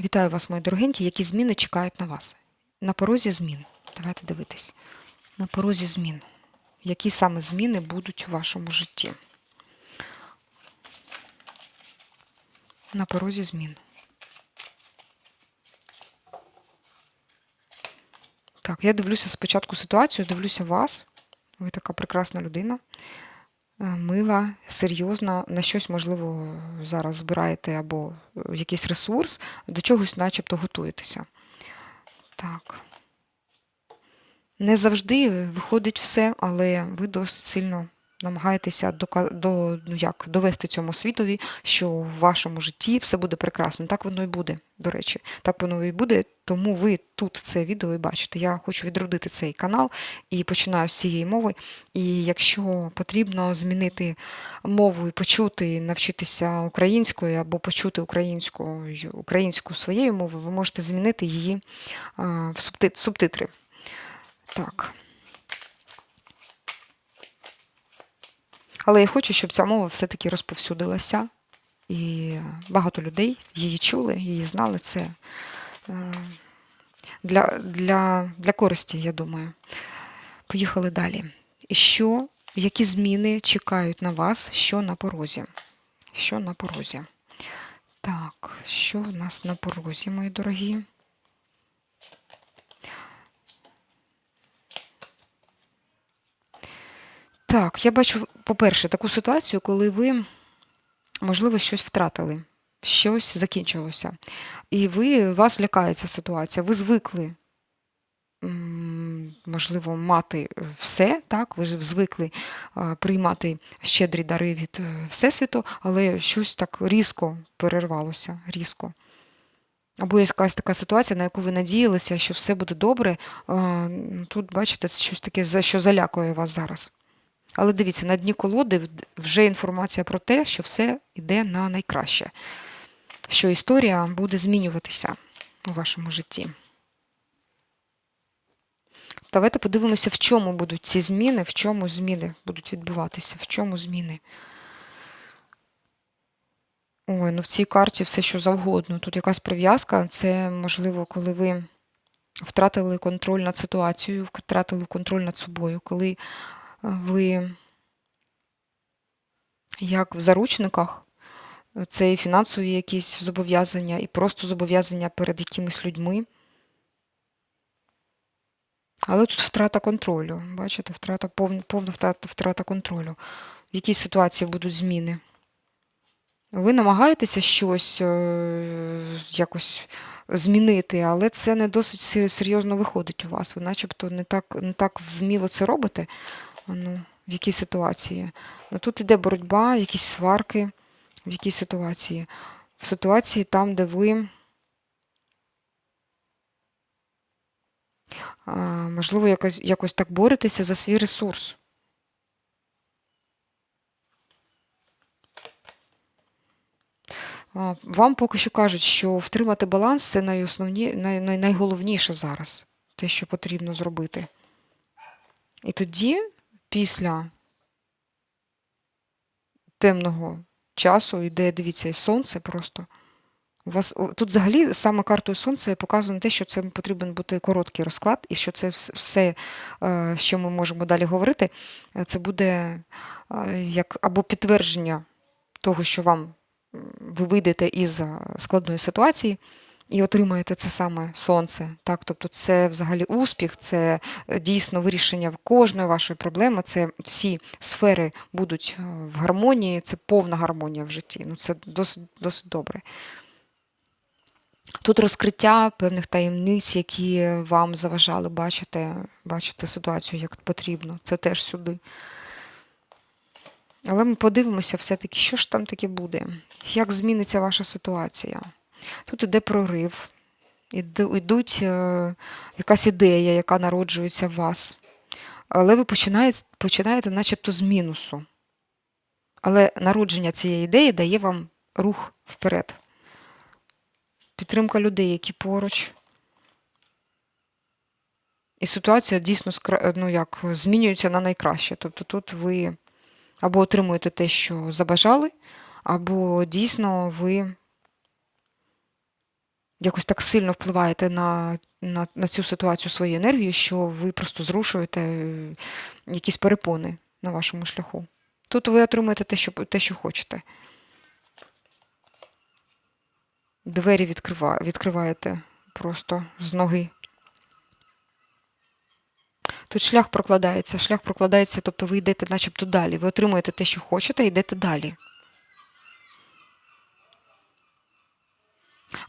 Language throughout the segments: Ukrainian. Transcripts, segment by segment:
Вітаю вас, мої дорогенькі. Які зміни чекають на вас? На порозі змін. Давайте дивитись. На порозі змін. Які саме зміни будуть у вашому житті? На порозі змін. Так, я дивлюся спочатку ситуацію, дивлюся вас. Ви така прекрасна людина. Е, Мила, серйозна, на щось, можливо, зараз збираєте або якийсь ресурс, до чогось начебто готуєтеся. Так. Не завжди виходить все, але ви досить сильно намагаєтеся до, ну як, довести цьому світові, що в вашому житті все буде прекрасно. Так воно і буде, до речі. Так воно і буде, тому ви тут це відео і бачите. Я хочу відродити цей канал і починаю з цієї мови. І якщо потрібно змінити мову і почути, навчитися українською або почути українську, українську своєю мовою, ви можете змінити її в субтитри. Так. Але я хочу, щоб ця мова все-таки розповсюдилася, і багато людей її чули, її знали. Це е, для, для, для користі, я думаю. Поїхали далі. Що, які зміни чекають на вас, що на порозі? Що на порозі? Так, що в нас на порозі, мої дорогі? Так, я бачу, по-перше, таку ситуацію, коли ви, можливо, щось втратили, щось закінчилося. І ви, вас лякає ця ситуація. Ви звикли, можливо, мати все, так, ви ж звикли приймати щедрі дари від е, Всесвіту, але щось так різко перервалося, різко. Або якась така ситуація, на яку ви надіялися, що все буде добре. Тут, бачите, щось таке, що залякує вас зараз. Але дивіться, на дні колоди вже інформація про те, що все йде на найкраще, що історія буде змінюватися у вашому житті. Давайте подивимося, в чому будуть ці зміни, в чому зміни будуть відбуватися, в чому зміни. Ой, ну в цій карті все що завгодно. Тут якась прив'язка. Це можливо, коли ви втратили контроль над ситуацією, втратили контроль над собою, коли ви як в заручниках, це і фінансові якісь зобов'язання, і просто зобов'язання перед якимись людьми. Але тут втрата контролю. Бачите, втрата, повна, втрата, втрата контролю. В якій ситуації будуть зміни? Ви намагаєтеся щось е, якось змінити, але це не досить серйозно виходить у вас. Ви начебто не так, не так вміло це робите. Ну, в якій ситуації? Ну, тут іде боротьба, якісь сварки. В якій ситуації? В ситуації там, де ви, можливо, якось, якось так боретеся за свій ресурс. Вам поки що кажуть, що втримати баланс це найосновні, най, най, найголовніше зараз, те, що потрібно зробити. І тоді, після темного часу, йде, дивіться, сонце просто. У вас тут взагалі саме картою сонця показано те, що це потрібен бути короткий розклад, і що це все, е, що ми можемо далі говорити, е, це буде е, як або підтвердження того, що вам ви вийдете із складної ситуації і отримаєте це саме сонце. Так? Тобто це взагалі успіх, це е, дійсно вирішення кожної вашої проблеми, це всі сфери будуть е, в гармонії, це повна гармонія в житті. Ну, це досить, досить добре. Тут розкриття певних таємниць, які вам заважали бачити, бачити ситуацію як потрібно. Це теж сюди. Але ми подивимося все-таки, що ж там таке буде, як зміниться ваша ситуація. Тут іде прорив, йдуть е, якась ідея, яка народжується в вас. Але ви починаєте, починаєте начебто з мінусу. Але народження цієї ідеї дає вам рух вперед. Підтримка людей, які поруч. І ситуація дійсно ну, як, змінюється на найкраще. Тобто тут ви або отримуєте те, що забажали, або дійсно ви якось так сильно впливаєте на, на, на цю ситуацію своєю енергією, що ви просто зрушуєте е, якісь перепони на вашому шляху. Тут ви отримуєте те, що, те, що хочете. Двері відкрива, відкриваєте просто з ноги. Тут шлях прокладається. Шлях прокладається, тобто ви йдете начебто далі. Ви отримуєте те, що хочете, і йдете далі.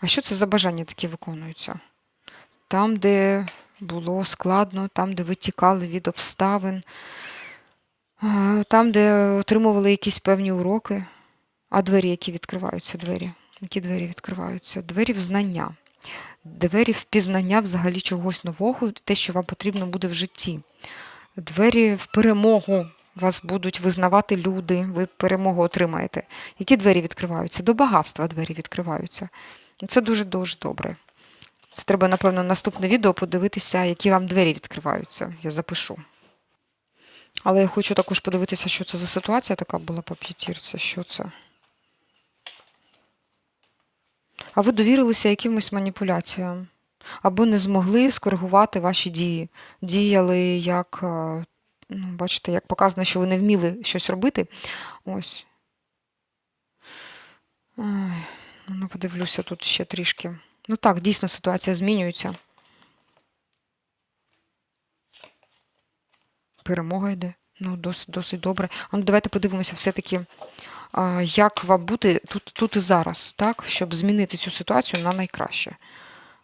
А що це за бажання такі виконуються? Там, де було складно, там, де ви тікали від обставин, е, там, де отримували якісь певні уроки, а двері, які відкриваються, двері. Які двері відкриваються? Двері в знання, двері в пізнання взагалі чогось нового, те, що вам потрібно буде в житті. Двері в перемогу вас будуть визнавати люди, ви перемогу отримаєте. Які двері відкриваються? До багатства двері відкриваються. Це дуже-дуже добре. Це треба, напевно, наступне відео подивитися, які вам двері відкриваються. Я запишу. Але я хочу також подивитися, що це за ситуація така була по п'ятірці. Що це? А ви довірилися якимось маніпуляціям. Або не змогли скоригувати ваші дії. Діяли як, е, ну, бачите, як показано, що ви не вміли щось робити. Ось. Ой, ну, подивлюся тут ще трішки. Ну так, дійсно ситуація змінюється. Перемога йде. Ну, досить, досить добре. Ну давайте подивимося все-таки, як вам бути тут, тут і зараз, так? Щоб змінити цю ситуацію на найкраще.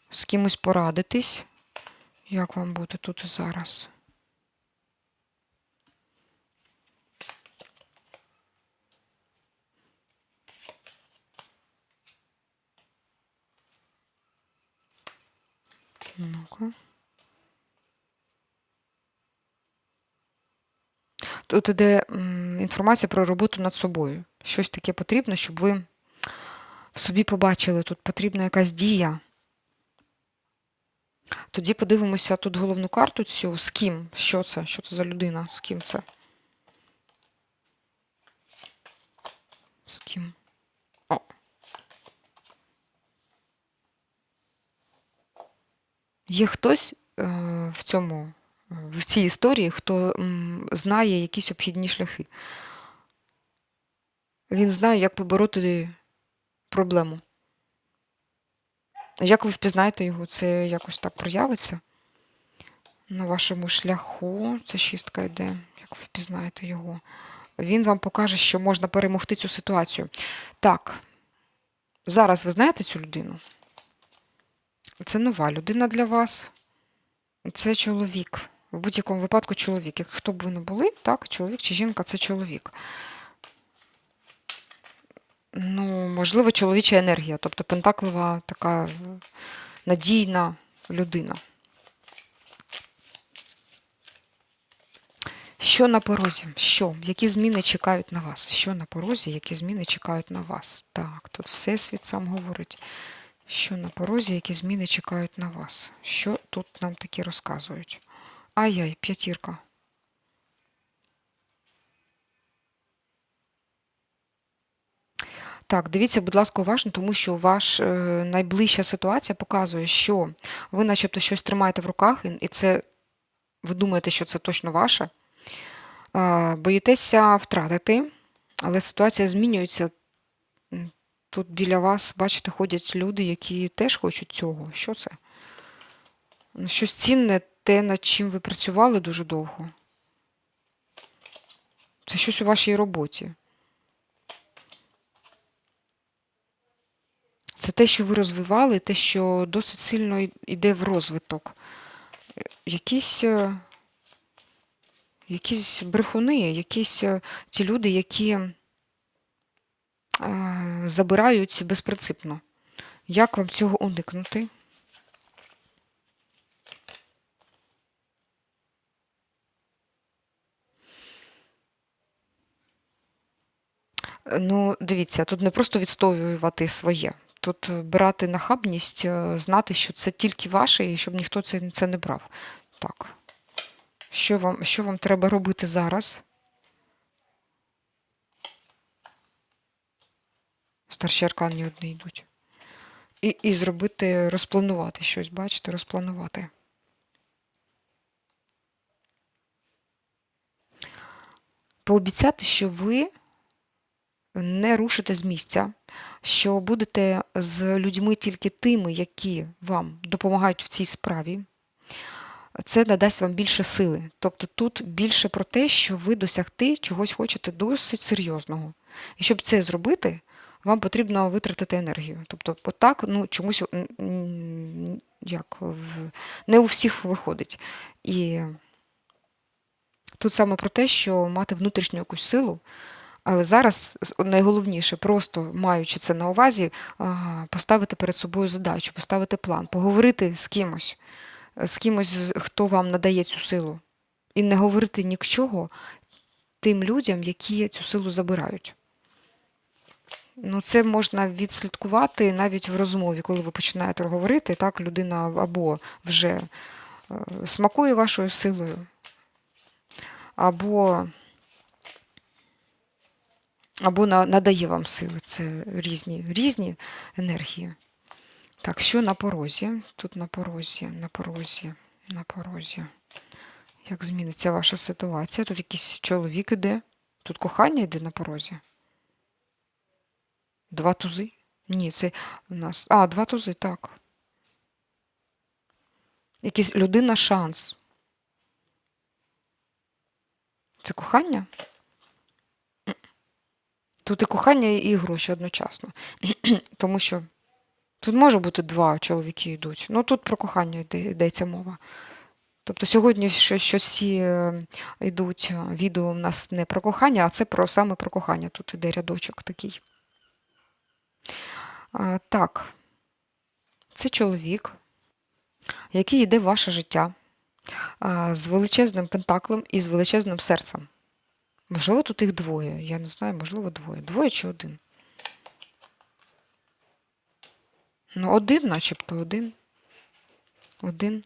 З кимось порадитись. Як вам бути тут і зараз? Ну-ка. Тут іде інформація про роботу над собою. Щось таке потрібно, щоб ви собі побачили, тут потрібна якась дія. Тоді подивимося тут головну карту цю. З ким? Що це? Що це за людина? З ким це? З ким? Є хтось е, в цьому, е, в цій історії, хто знає якісь обхідні шляхи. Він знає, як побороти проблему. Як ви впізнаєте його? Це якось так проявиться на вашому шляху. Це шістка йде. Як ви впізнаєте його? Він вам покаже, що можна перемогти цю ситуацію. Так, зараз ви знаєте цю людину? Це нова людина для вас. Це чоловік. В будь-якому випадку чоловік. Як хто б ви не були, так, чоловік чи жінка це чоловік. Ну, можливо, чоловіча енергія, тобто пентаклова така надійна людина. Що на порозі? Що? Які зміни чекають на вас? Що на порозі? Які зміни чекають на вас? Так, тут Всесвіт сам говорить. Що на порозі, які зміни чекають на вас? Що тут нам такі розказують? Ай-яй, п'ятірка. Так, дивіться, будь ласка, уважно, тому що ваш е, найближча ситуація показує, що ви начебто щось тримаєте в руках, і, це ви думаєте, що це точно ваше. Боїтеся втратити, але ситуація змінюється. Тут біля вас, бачите, ходять люди, які теж хочуть цього. Що це? Щось цінне, те, над чим ви працювали дуже довго. Це щось у вашій роботі. Це те, що ви розвивали, те, що досить сильно йде в розвиток. Якісь, е, якісь брехуни, якісь е, ті люди, які забирають безпринципно. Як вам цього уникнути? Е, Ну, дивіться, тут не просто відстоювати своє. Тут е, брати нахабність, е, знати, що це тільки ваше, і щоб ніхто це не брав. Так. Що вам, що вам треба робити зараз? Старші аркани одні йдуть. І, і зробити, розпланувати щось, бачите, розпланувати. Пообіцяти, що ви не рушите з місця, що будете з людьми тільки тими, які вам допомагають в цій справі. Це надасть вам більше сили. Тобто тут більше про те, що ви досягти чогось хочете досить серйозного. І щоб це зробити, вам потрібно витратити енергію. Тобто, отак, ну, чомусь як, не у всіх виходить. І тут саме про те, що мати внутрішню якусь силу, але зараз найголовніше, просто маючи це на увазі, поставити перед собою задачу, поставити план, поговорити з кимось, з кимось, хто вам надає цю силу. І не говорити нічого тим людям, які цю силу забирають. Ну, це можна відслідкувати навіть в розмові, коли ви починаєте говорити, так, людина або вже е, смакує вашою силою, або, або надає вам сили. Це різні, різні енергії. Так, що на порозі? Тут на порозі, на порозі, на порозі. Як зміниться ваша ситуація? Тут якийсь чоловік іде, тут кохання йде на порозі. Два тузи? Ні, це у нас. А, два тузи, так. Якийсь людина шанс. Це кохання? Тут і кохання, і гроші одночасно. Тому що тут може бути два чоловіки йдуть. Ну тут про кохання йде, йдеться мова. Тобто сьогодні що, що всі е, йдуть відео в нас не про кохання, а це про саме про кохання. Тут іде рядочок такий. Так, це чоловік, який йде в ваше життя з величезним пентаклем і з величезним серцем. Можливо, тут їх двоє. Я не знаю, можливо, двоє. Двоє чи один? Ну, один, начебто один. Один.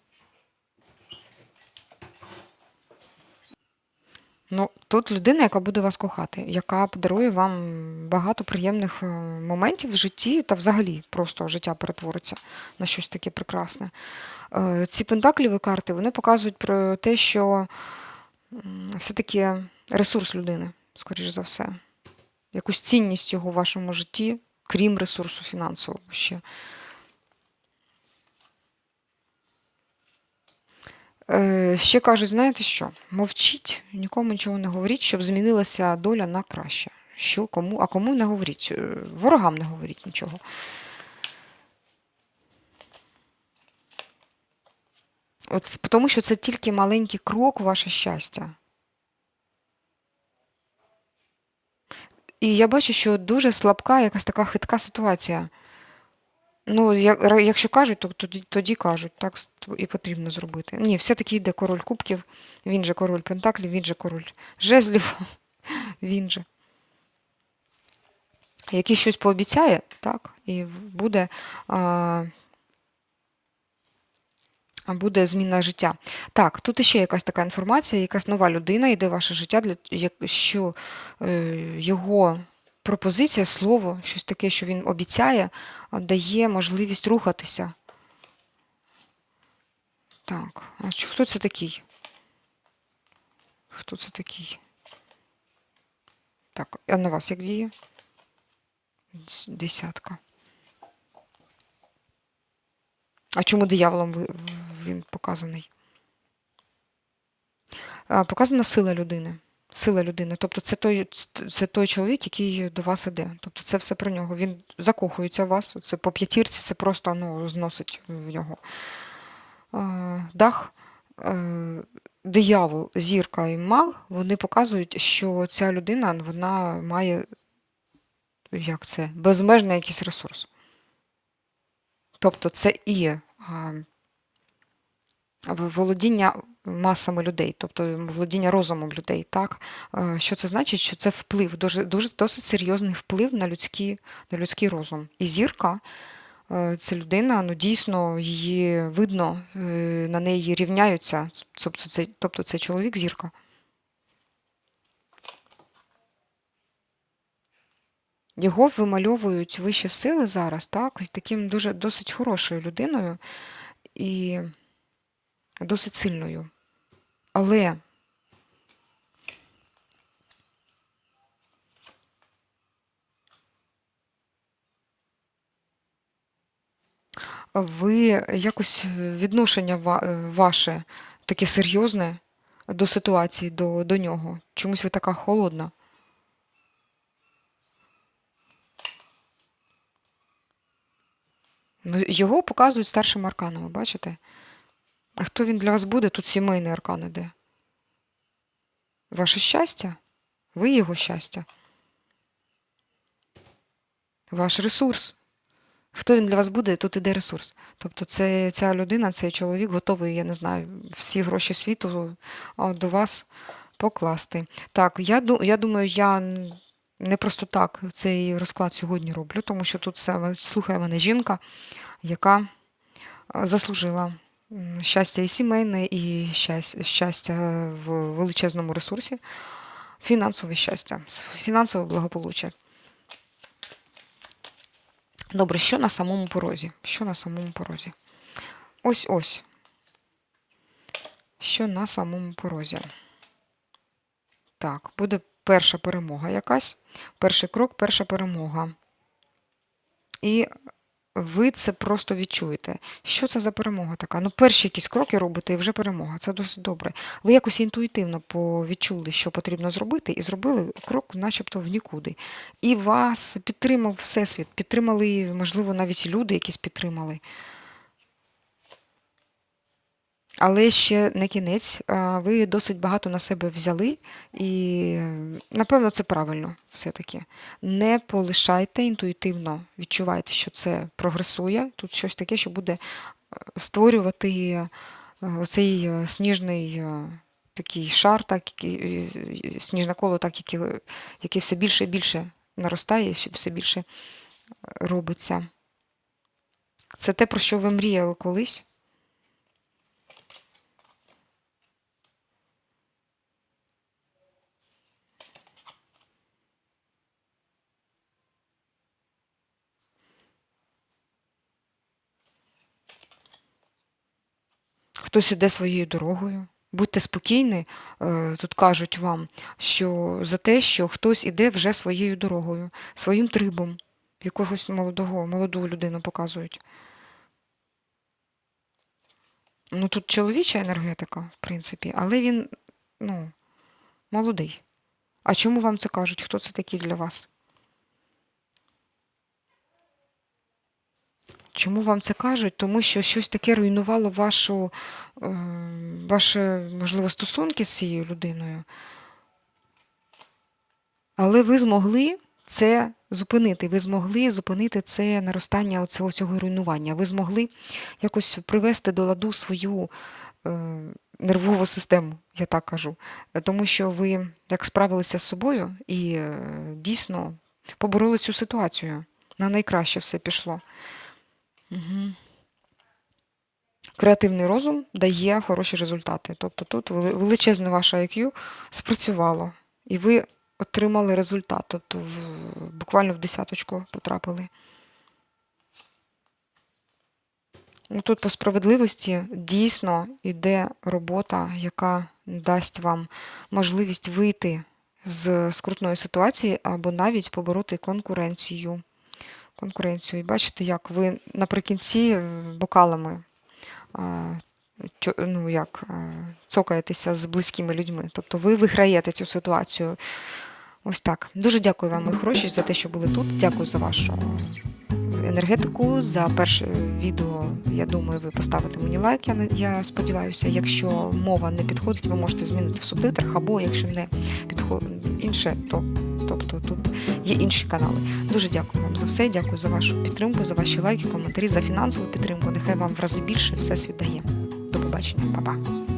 Ну, тут людина, яка буде вас кохати, яка подарує вам багато приємних е, моментів в житті та взагалі просто життя перетвориться на щось таке прекрасне. Е, Ці пентакліві карти вони показують про те, що все-таки ресурс людини, скоріш за все, якусь цінність його в вашому житті, крім ресурсу фінансового ще. Ще кажуть, знаєте що? Мовчіть, нікому нічого не говоріть, щоб змінилася доля на краще. Що, кому, а кому не говоріть? Е, Ворогам не говоріть нічого. От, тому що це тільки маленький крок ваше щастя. І я бачу, що дуже слабка, якась така хитка ситуація. Ну, як- якщо кажуть, то тоді, тоді кажуть, так і потрібно зробити. Ні, все-таки йде король кубків, він же король пентаклів, він же король жезлів, він же. Який щось пообіцяє, так, і буде, а, буде зміна життя. Так, тут іще якась така інформація, якась нова людина йде в ваше життя, для, як- що е, його пропозиція, слово, щось таке, що він обіцяє, дає можливість рухатися. Так, а хто це такий? Хто це такий? Так, а на вас як діє? Десятка. А чому дияволом він показаний? Показана сила людини. Сила людини. Тобто це той, це той чоловік, який до вас іде. Тобто це все про нього. Він закохується в вас. Це по п'ятірці, це просто ну, зносить в нього. Дах, е, диявол, зірка і маг, вони показують, що ця людина вона має як це, безмежний якийсь ресурс. Тобто це і володіння масами людей, тобто володіння розумом людей. Так? Е, Що це значить? Що це вплив, дуже, дуже досить серйозний вплив на людський, на людський розум. І зірка е, це людина, ну дійсно її видно, е, на неї рівняються. Тобто це, тобто це чоловік зірка. Його вимальовують вищі сили зараз, так, таким дуже досить хорошою людиною і досить сильною. Але ви якось відношення ваше таке серйозне до ситуації, до, до нього. Чомусь ви така холодна. Ну, його показують старшим арканом, бачите? А хто він для вас буде? Тут сімейний аркан іде. Ваше щастя? Ви його щастя. Ваш ресурс. Хто він для вас буде, тут іде ресурс. Тобто це, ця людина, цей чоловік готовий, я не знаю, всі гроші світу до вас покласти. Так, я, я думаю, я не просто так цей розклад сьогодні роблю, тому що тут саме слухає мене жінка, яка заслужила щастя і сімейне, і щастя, щастя в величезному ресурсі, фінансове щастя, фінансове благополуччя. Добре, що на самому порозі? Що на самому порозі? Ось ось. Що на самому порозі? Так, буде перша перемога якась. Перший крок, перша перемога. І ви це просто відчуєте. Що це за перемога така? Ну, перші якісь кроки робите і вже перемога. Це досить добре. Ви якось інтуїтивно повідчули, що потрібно зробити, і зробили крок, начебто, в нікуди. І вас підтримав Всесвіт, підтримали, можливо, навіть люди якісь підтримали. Але ще не кінець. Ви досить багато на себе взяли, і напевно це правильно все-таки. Не полишайте інтуїтивно, відчувайте, що це прогресує. Тут щось таке, що буде е, створювати е, оцей е, сніжний такий шар, так, який, сніжне коло, так, яке, яке все більше і більше наростає, все більше робиться. Це те, про що ви мріяли колись. Хтось іде своєю дорогою. Будьте спокійні, е, тут кажуть вам, що за те, що хтось іде вже своєю дорогою, своїм трибом, якогось молодого, молоду людину показують. Ну тут чоловіча енергетика, в принципі, але він, ну, молодий. А чому вам це кажуть? Хто це такий для вас? Чому вам це кажуть? Тому що щось таке руйнувало вашу, е, ваші, можливо, стосунки з цією людиною. Але ви змогли це зупинити. Ви змогли зупинити це наростання цього, цього руйнування. Ви змогли якось привести до ладу свою е, нервову систему, я так кажу. Тому що ви як справилися з собою і е, дійсно побороли цю ситуацію. На найкраще все пішло. Угу. Креативний розум дає хороші результати. Тобто тут величезне ваше IQ спрацювало, і ви отримали результат. Тобто в, буквально в десяточку потрапили. Ну, Тут по справедливості дійсно йде робота, яка дасть вам можливість вийти з скрутної ситуації або навіть побороти конкуренцію. Конкуренцію. І бачите, як ви наприкінці е, бокалами ну, як, цокаєтеся з близькими людьми. Тобто ви виграєте цю ситуацію. Ось так. Дуже дякую вам, мої хороші, за те, що були тут. Дякую за вашу енергетику. За перше відео, я думаю, ви поставите мені лайк, я, я сподіваюся. Якщо мова не підходить, ви можете змінити в субтитрах, або якщо не підходить інше, то тобто тут є інші канали. Дуже дякую вам за все. Дякую за вашу підтримку, за ваші лайки, коментарі, за фінансову підтримку. Нехай вам в рази більше все світ дає. До побачення, Па-па.